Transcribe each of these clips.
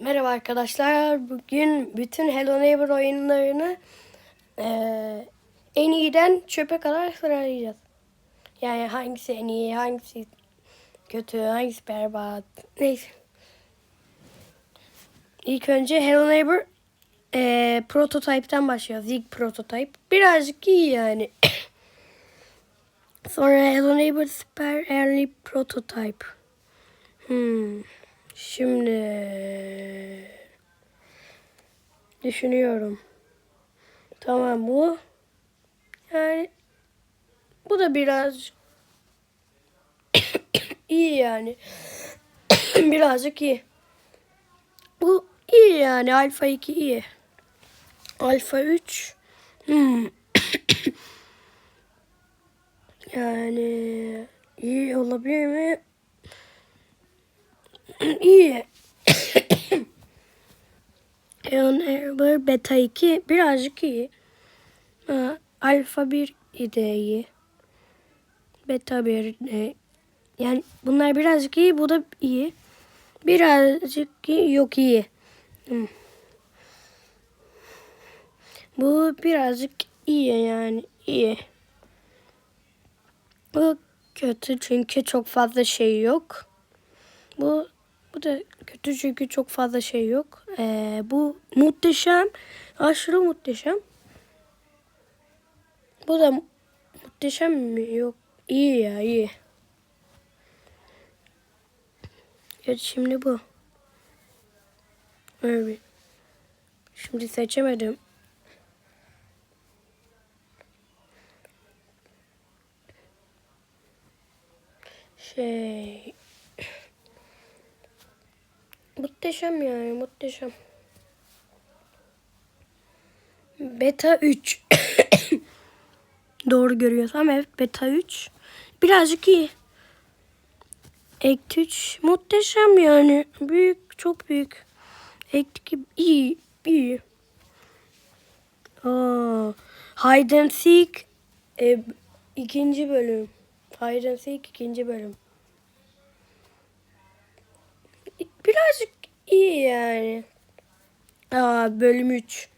Merhaba arkadaşlar. Bugün bütün Hello Neighbor oyunlarını eee, en iyiden çöpe kadar sıralayacağız. Yani hangisi en iyi, hangisi kötü, hangisi berbat. Neyse. İlk önce Hello Neighbor eee prototype'ten başlıyoruz. İlk prototype. Birazcık iyi yani. Sonra Hello Neighbor Super Early Prototype. Hmm. Şimdi düşünüyorum. Tamam bu. Yani bu da biraz iyi yani. Birazcık iyi. Bu iyi yani. Alfa 2 iyi. Alfa 3 hmm. yani iyi olabilir mi? İyi. Eon Erber Beta 2 birazcık iyi. Ha, Alfa 1 de iyi. Beta 1 de yani bunlar birazcık iyi, bu da iyi. Birazcık iyi, yok iyi. Hmm. Bu birazcık iyi yani iyi. Bu kötü çünkü çok fazla şey yok. Bu bu da kötü çünkü çok fazla şey yok. Ee, bu muhteşem. Aşırı muhteşem. Bu da muhteşem mi? Yok. İyi ya iyi. Evet şimdi bu. Evet. Şimdi seçemedim. Şey... Muhteşem yani muhteşem. Beta 3. Doğru görüyorsam evet beta 3. Birazcık iyi. Act 3 muhteşem yani. Büyük çok büyük. Act 2 iyi iyi. Aa, Hide and Seek e, ikinci bölüm. Hide and Seek ikinci bölüm. İyi yani. Aa, bölüm 3.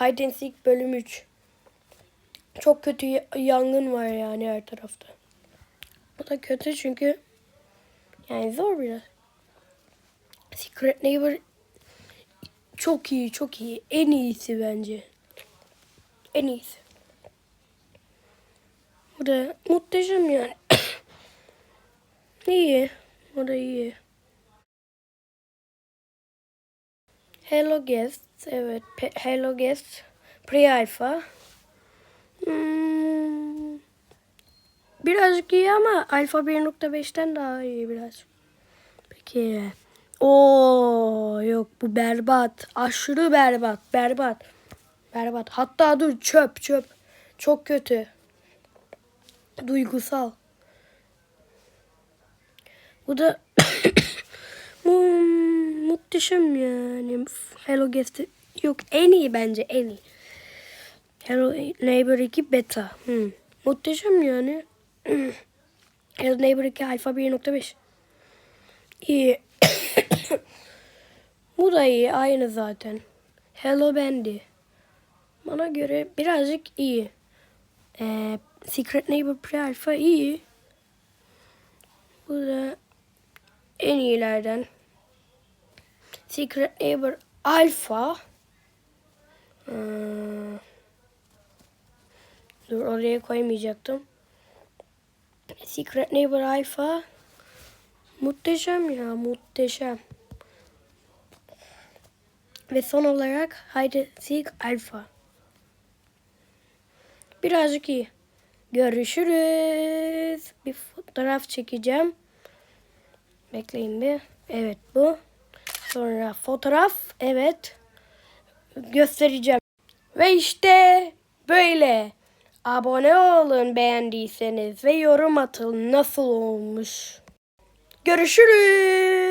Hide and Seek bölüm 3. Çok kötü yangın var yani her tarafta. Bu da kötü çünkü yani zor biraz. Secret Neighbor çok iyi, çok iyi. En iyisi bence. En iyisi. Bu da muhteşem yani. iyi. Bu da iyi. Hello Guest. Evet. Pe- Hello Guest. Pre-alpha. Hmm. Birazcık iyi ama alfa 1.5'ten daha iyi biraz. Peki. Oo yok bu berbat. Aşırı berbat. Berbat. Berbat. Hatta dur çöp çöp. Çok kötü. Duygusal. Bu da Hmm, muhteşem yani. Hello Guest yok en iyi bence en iyi. Hello Neighbor 2 beta. Hmm. Muhteşem yani. Hello Neighbor 2 alfa 1.5. İyi. Bu da iyi aynı zaten. Hello Bendy. Bana göre birazcık iyi. Ee, Secret Neighbor Pre-Alpha iyi. Bu da en iyilerden. Secret Neighbor Alpha. Ee, dur oraya koymayacaktım. Secret Neighbor Alpha. Muhteşem ya muhteşem. Ve son olarak Hide and Seek Alpha. Birazcık iyi. Görüşürüz. Bir fotoğraf çekeceğim. Bekleyin bir. Evet bu. Sonra fotoğraf. Evet. Göstereceğim. Ve işte böyle. Abone olun beğendiyseniz ve yorum atın nasıl olmuş. Görüşürüz.